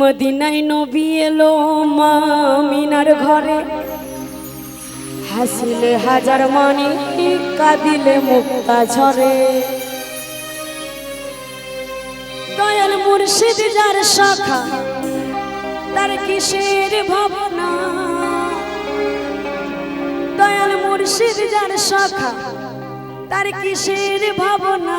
মদিনায় নবী এলো মা মিনার ঘরে। হাসিলে হাজার মানি, কাঁদিলে মুক্তা ঝরে। দয়াল মুর্শিদ যার শাখা, তার কিসের ভাবনা? দয়াল মুর্শিদ যার শাখা, তার কিসের ভাবনা?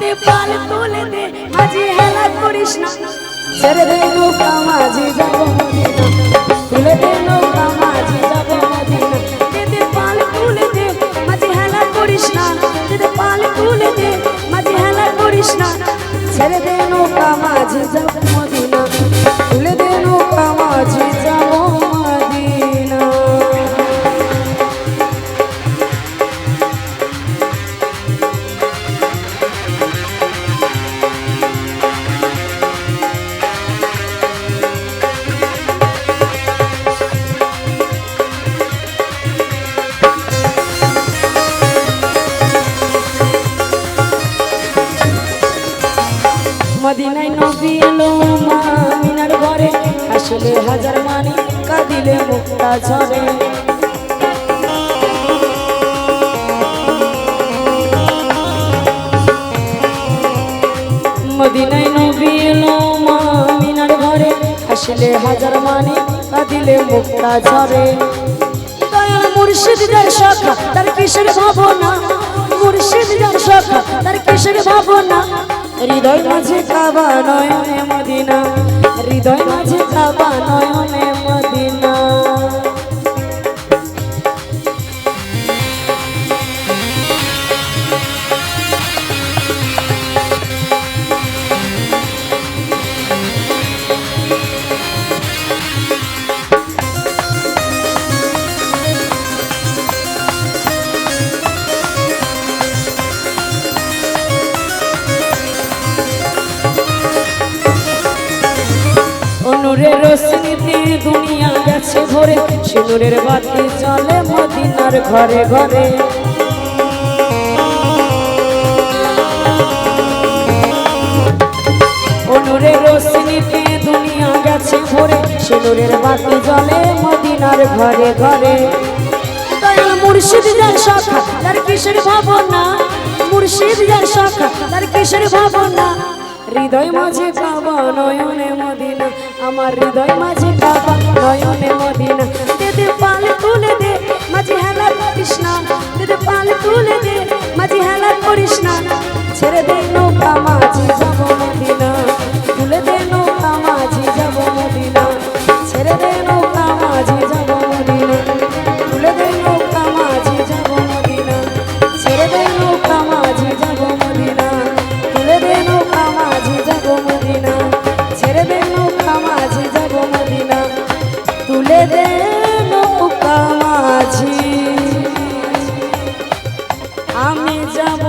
দেদে পাল তুলে দে, মাঝি হেলা করিস না। ছেড়ে দে নৌকা, মাঝি যাব তুলে দে নৌকা, মাঝি যাব দে পাল তুলে দে, মাঝে হেলা করিস না। ছেড়ে দে নৌকা, মাঝি যাব মদিনা মদিনায় নবী এলো মা ঘরে। আসলে হাজার মানি কাঁদিলে মুক্তা ঝরে। মদিনায় নবী এলো মা ঘরে। আসলে হাজার মানি কাঁদিলে মুক্তা ঝরে। দয়াল মুর্শিদ যার শাখা তার কিসের ভাবনা? মুর্শিদ যার শাখা তার কিসের ভাবনা? হৃদয় মাঝে কাবা নয় মদিনা হৃদয় মাঝে কাবা নয়নে দুনিয়া গেছে ভরে, সিঁদুরের বাতি চলে মদিনার ঘরে ঘরে। অনুরের রশ্মিতে দুনিয়া গেছে ভরে, সিঁদুরের বাতি জ্বলে মদিনার ঘরে ঘরে। দয়াল মুর্শিদ যার শাখা, তার কিসের ভাবনা? মুর্শিদ যার শাখা, তার কিসের ভাবনা? হৃদয় মাঝে কাবা নয়নে মদিনা। আমার হৃদয় মাঝে কাবা নয়নে মদিনা। দেদে পাল তুলে আমি যাব